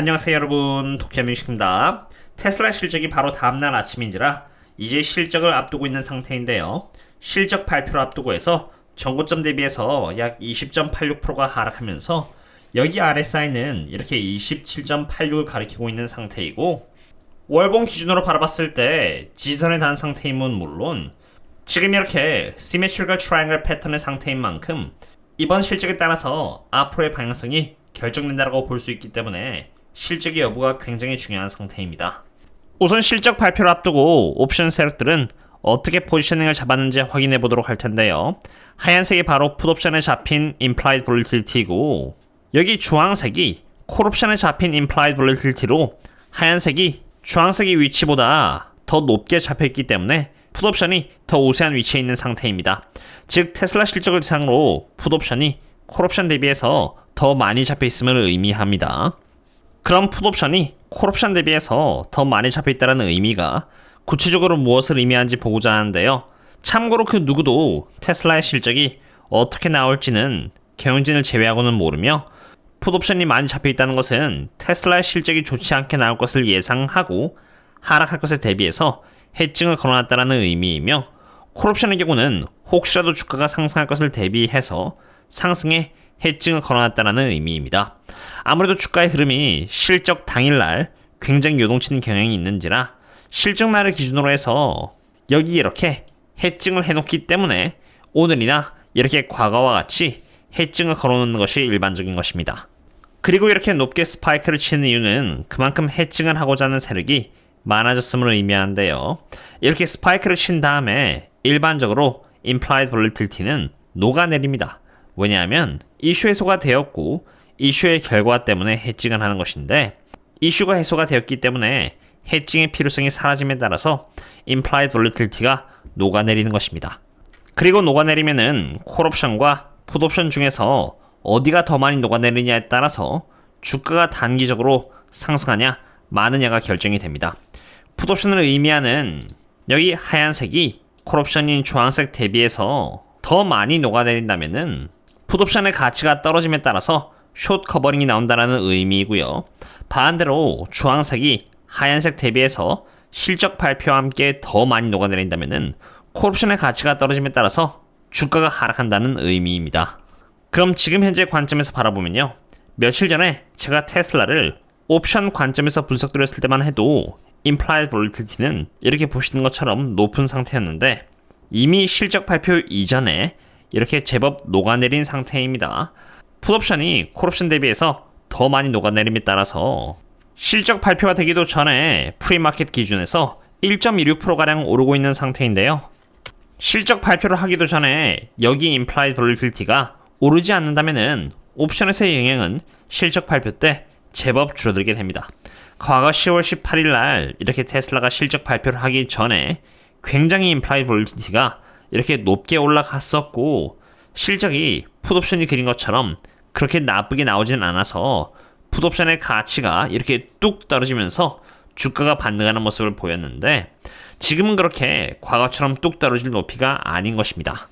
안녕하세요 여러분 도쿄뮤직입니다. 테슬라 실적이 바로 다음날 아침인지라 이제 실적을 앞두고 있는 상태인데요. 실적 발표를 앞두고 해서 전고점 대비해서 약 20.86%가 하락하면서 여기 RSI는 이렇게 27.86을 가리키고 있는 상태이고 월봉 기준으로 바라봤을 때 지선에 단 상태임은 물론 지금 이렇게 시메트리컬 트라이앵글 패턴의 상태인 만큼 이번 실적에 따라서 앞으로의 방향성이 결정된다고 볼 수 있기 때문에 실적의 여부가 굉장히 중요한 상태입니다. 우선 실적 발표를 앞두고 옵션 세력들은 어떻게 포지셔닝을 잡았는지 확인해 보도록 할 텐데요. 하얀색이 바로 풋옵션에 잡힌 implied volatility이고 여기 주황색이 콜옵션에 잡힌 implied volatility로 하얀색이 주황색의 위치보다 더 높게 잡혀있기 때문에 풋옵션이 더 우세한 위치에 있는 상태입니다. 즉 테슬라 실적을 대상으로 풋옵션이 콜옵션 대비해서 더 많이 잡혀있음을 의미합니다. 그럼 풋옵션이 콜옵션 대비해서 더 많이 잡혀있다는 의미가 구체적으로 무엇을 의미하는지 보고자 하는데요. 참고로 그 누구도 테슬라의 실적이 어떻게 나올지는 경영진을 제외하고는 모르며 풋옵션이 많이 잡혀있다는 것은 테슬라의 실적이 좋지 않게 나올 것을 예상하고 하락할 것에 대비해서 해증을 걸어놨다는 의미이며 콜옵션의 경우는 혹시라도 주가가 상승할 것을 대비해서 상승에 해증을 걸어놨다는 의미입니다. 아무래도 주가의 흐름이 실적 당일날 굉장히 요동치는 경향이 있는지라 실적 날을 기준으로 해서 여기 이렇게 해증을 해놓기 때문에 오늘이나 이렇게 과거와 같이 해증을 걸어놓는 것이 일반적인 것입니다. 그리고 이렇게 높게 스파이크를 치는 이유는 그만큼 해증을 하고자 하는 세력이 많아졌음을 의미하는데요. 이렇게 스파이크를 친 다음에 일반적으로 implied volatility는 녹아내립니다. 왜냐하면 이슈 해소가 되었고 이슈의 결과 때문에 해칭을 하는 것인데 이슈가 해소가 되었기 때문에 해칭의 필요성이 사라짐에 따라서 implied volatility가 녹아내리는 것입니다. 그리고 녹아내리면은 콜옵션과 풋옵션 중에서 어디가 더 많이 녹아내리냐에 따라서 주가가 단기적으로 상승하냐 마느냐가 결정이 됩니다. 풋옵션을 의미하는 여기 하얀색이 콜옵션인 주황색 대비해서 더 많이 녹아내린다면은 풋옵션의 가치가 떨어짐에 따라서 숏 커버링이 나온다는 의미이고요. 반대로 주황색이 하얀색 대비해서 실적 발표와 함께 더 많이 녹아내린다면은 콜옵션의 가치가 떨어짐에 따라서 주가가 하락한다는 의미입니다. 그럼 지금 현재 관점에서 바라보면요. 며칠 전에 제가 테슬라를 옵션 관점에서 분석드렸을 때만 해도 implied volatility는 이렇게 보시는 것처럼 높은 상태였는데 이미 실적 발표 이전에 이렇게 제법 녹아내린 상태입니다. 풋옵션이 콜옵션 대비해서 더 많이 녹아내림에 따라서 실적 발표가 되기도 전에 프리마켓 기준에서 1.26%가량 오르고 있는 상태인데요. 실적 발표를 하기도 전에 여기 implied volatility가 오르지 않는다면은 옵션에서의 영향은 실적 발표 때 제법 줄어들게 됩니다. 과거 10월 18일 날 이렇게 테슬라가 실적 발표를 하기 전에 굉장히 implied volatility가 이렇게 높게 올라갔었고 실적이 풋옵션이 그린 것처럼 그렇게 나쁘게 나오진 않아서 풋옵션의 가치가 이렇게 뚝 떨어지면서 주가가 반등하는 모습을 보였는데 지금은 그렇게 과거처럼 뚝 떨어질 높이가 아닌 것입니다.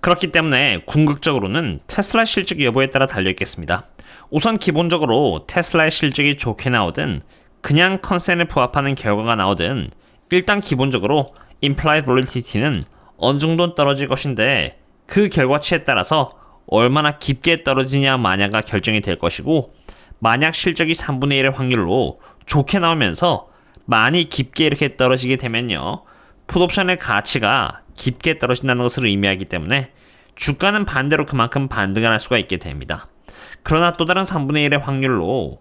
그렇기 때문에 궁극적으로는 테슬라 실적 여부에 따라 달려있겠습니다. 우선 기본적으로 테슬라의 실적이 좋게 나오든 그냥 컨센에 부합하는 결과가 나오든 일단 기본적으로 implied volatility는 어느 정도 떨어질 것인데 그 결과치에 따라서 얼마나 깊게 떨어지냐 마냐가 결정이 될 것이고 만약 실적이 3분의 1의 확률로 좋게 나오면서 많이 깊게 이렇게 떨어지게 되면요 풋옵션의 가치가 깊게 떨어진다는 것을 의미하기 때문에 주가는 반대로 그만큼 반등을 할 수가 있게 됩니다. 그러나 또 다른 3분의 1의 확률로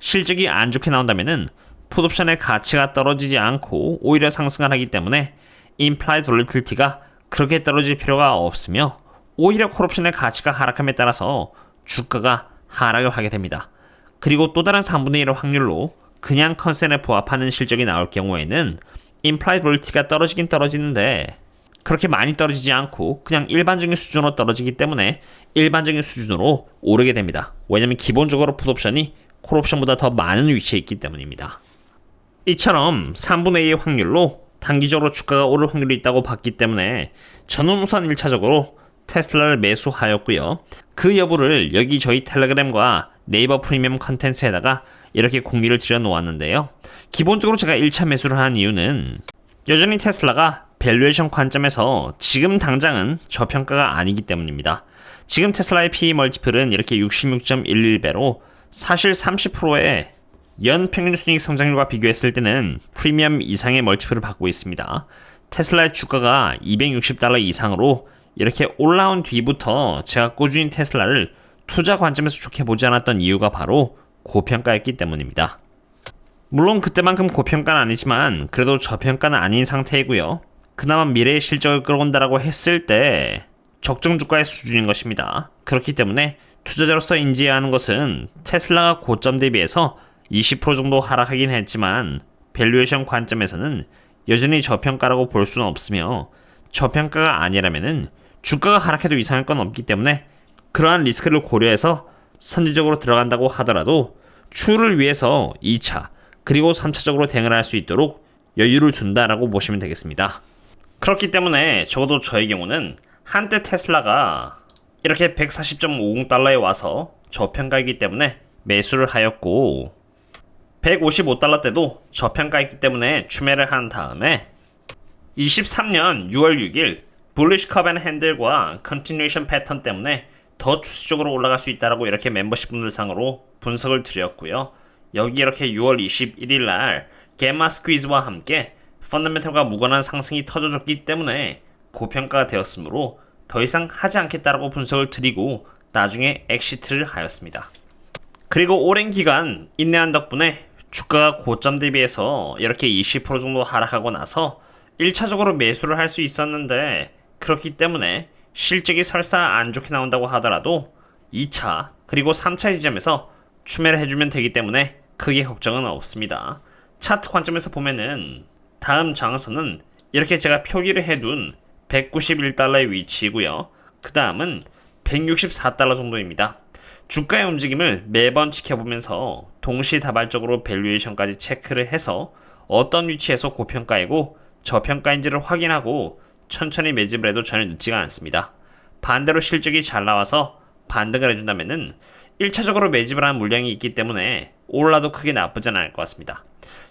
실적이 안 좋게 나온다면은 풋옵션의 가치가 떨어지지 않고 오히려 상승을 하기 때문에 implied volatility가 그렇게 떨어질 필요가 없으며 오히려 콜옵션의 가치가 하락함에 따라서 주가가 하락을 하게 됩니다. 그리고 또 다른 3분의 1의 확률로 그냥 컨센에 부합하는 실적이 나올 경우에는 implied volatily가 떨어지긴 떨어지는데 그렇게 많이 떨어지지 않고 그냥 일반적인 수준으로 떨어지기 때문에 일반적인 수준으로 오르게 됩니다. 왜냐면 기본적으로 풋옵션이 콜옵션보다 더 많은 위치에 있기 때문입니다. 이처럼 3분의 2의 확률로 단기적으로 주가가 오를 확률이 있다고 봤기 때문에 저는 우선 1차적으로 테슬라를 매수하였고요. 그 여부를 여기 저희 텔레그램과 네이버 프리미엄 컨텐츠에다가 이렇게 공개를 드려 놓았는데요. 기본적으로 제가 1차 매수를 한 이유는 여전히 테슬라가 밸류에이션 관점에서 지금 당장은 저평가가 아니기 때문입니다. 지금 테슬라의 PE 멀티플은 이렇게 66.11배로 사실 30%의 연 평균 순이익 성장률과 비교했을 때는 프리미엄 이상의 멀티플을 받고 있습니다. 테슬라의 주가가 260달러 이상으로 이렇게 올라온 뒤부터 제가 꾸준히 테슬라를 투자 관점에서 좋게 보지 않았던 이유가 바로 고평가였기 때문입니다. 물론 그때만큼 고평가는 아니지만 그래도 저평가는 아닌 상태이고요. 그나마 미래의 실적을 끌어온다라고 했을 때 적정 주가의 수준인 것입니다. 그렇기 때문에 투자자로서 인지해야 하는 것은 테슬라가 고점 대비해서 20% 정도 하락하긴 했지만 밸류에이션 관점에서는 여전히 저평가라고 볼 수는 없으며 저평가가 아니라면은 주가가 하락해도 이상할 건 없기 때문에 그러한 리스크를 고려해서 선제적으로 들어간다고 하더라도 추를 위해서 2차 그리고 3차적으로 대응을 할 수 있도록 여유를 준다라고 보시면 되겠습니다. 그렇기 때문에 적어도 저의 경우는 한때 테슬라가 이렇게 140.50달러에 와서 저평가이기 때문에 매수를 하였고 155달러 때도 저평가이기 때문에 추매를 한 다음에 23년 6월 6일 불리시 컵앤 핸들과 컨티뉴에이션 패턴 때문에 더 추세적으로 올라갈 수 있다라고 이렇게 멤버십 분들 상으로 분석을 드렸고요. 여기 이렇게 6월 21일 날 게마 스퀴즈와 함께 펀더멘털과 무관한 상승이 터져줬기 때문에 고평가가 되었으므로 더 이상 하지 않겠다라고 분석을 드리고 나중에 엑시트를 하였습니다. 그리고 오랜 기간 인내한 덕분에 주가가 고점 대비해서 이렇게 20% 정도 하락하고 나서 1차적으로 매수를 할 수 있었는데 그렇기 때문에 실적이 설사 안 좋게 나온다고 하더라도 2차 그리고 3차 지점에서 추매를 해주면 되기 때문에 크게 걱정은 없습니다. 차트 관점에서 보면은 다음 장선은 이렇게 제가 표기를 해둔 191달러의 위치이고요. 그 다음은 164달러 정도입니다. 주가의 움직임을 매번 지켜보면서 동시다발적으로 밸류에이션까지 체크를 해서 어떤 위치에서 고평가이고 저평가인지를 확인하고 천천히 매집을 해도 전혀 늦지가 않습니다. 반대로 실적이 잘 나와서 반등을 해준다면은 1차적으로 매집을 한 물량이 있기 때문에 올라도 크게 나쁘진 않을 것 같습니다.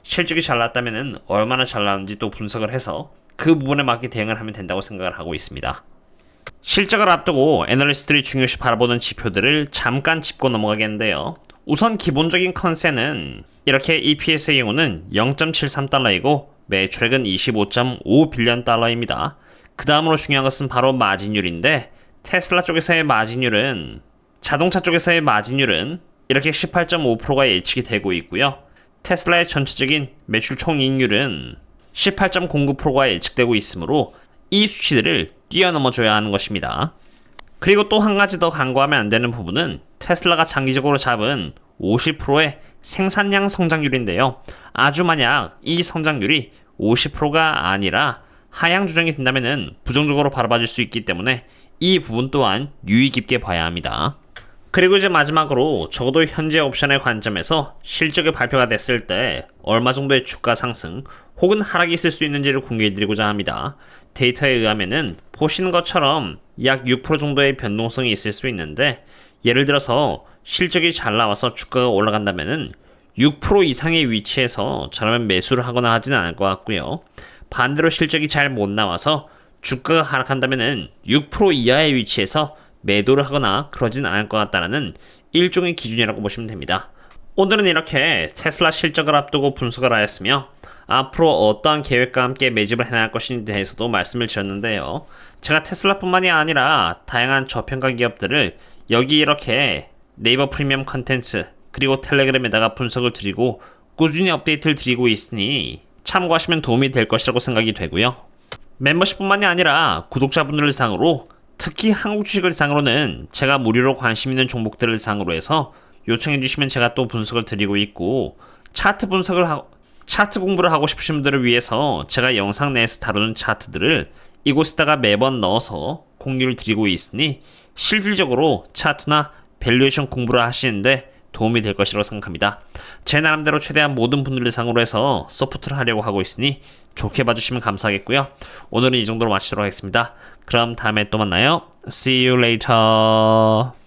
실적이 잘 났다면은 얼마나 잘 나왔는지 또 분석을 해서 그 부분에 맞게 대응을 하면 된다고 생각을 하고 있습니다. 실적을 앞두고 애널리스트들이 중요시 바라보는 지표들을 잠깐 짚고 넘어가겠는데요. 우선 기본적인 컨센은 이렇게 EPS의 경우는 0.73달러이고 매출액은 25.5빌리언 달러입니다. 그 다음으로 중요한 것은 바로 마진율인데 테슬라 쪽에서의 마진율은 자동차 쪽에서의 마진율은 이렇게 18.5%가 예측이 되고 있고요. 테슬라의 전체적인 매출 총이익률은 18.09%가 예측되고 있으므로 이 수치들을 뛰어넘어줘야 하는 것입니다. 그리고 또 한 가지 더 간과하면 안 되는 부분은 테슬라가 장기적으로 잡은 50%의 생산량 성장률인데요. 아주 만약 이 성장률이 50%가 아니라 하향 조정이 된다면 부정적으로 바라봐질 수 있기 때문에 이 부분 또한 유의 깊게 봐야 합니다. 그리고 이제 마지막으로 적어도 현재 옵션의 관점에서 실적이 발표가 됐을 때 얼마 정도의 주가 상승 혹은 하락이 있을 수 있는지를 공개해드리고자 합니다. 데이터에 의하면은 보시는 것처럼 약 6% 정도의 변동성이 있을 수 있는데 예를 들어서 실적이 잘 나와서 주가가 올라간다면은 6% 이상의 위치에서 저라면 매수를 하거나 하지는 않을 것 같고요. 반대로 실적이 잘 못 나와서 주가가 하락한다면은 6% 이하의 위치에서 매도를 하거나 그러진 않을 것 같다는 일종의 기준이라고 보시면 됩니다. 오늘은 이렇게 테슬라 실적을 앞두고 분석을 하였으며 앞으로 어떠한 계획과 함께 매집을 해나갈 것인지 대해서도 말씀을 드렸는데요. 제가 테슬라뿐만이 아니라 다양한 저평가 기업들을 여기 이렇게 네이버 프리미엄 컨텐츠 그리고 텔레그램에다가 분석을 드리고 꾸준히 업데이트를 드리고 있으니 참고하시면 도움이 될 것이라고 생각이 되고요. 멤버십뿐만이 아니라 구독자분들을 상으로 특히 한국 주식을 상으로는 제가 무료로 관심 있는 종목들을 상으로 해서 요청해 주시면 제가 또 분석을 드리고 있고 차트 분석을 하고 차트 공부를 하고 싶으신 분들을 위해서 제가 영상 내에서 다루는 차트들을 이곳에다가 매번 넣어서 공유를 드리고 있으니 실질적으로 차트나 밸류에이션 공부를 하시는데 도움이 될 것이라고 생각합니다. 제 나름대로 최대한 모든 분들을 상으로 해서 서포트를 하려고 하고 있으니 좋게 봐주시면 감사하겠고요. 오늘은 이 정도로 마치도록 하겠습니다. 그럼 다음에 또 만나요. See you later.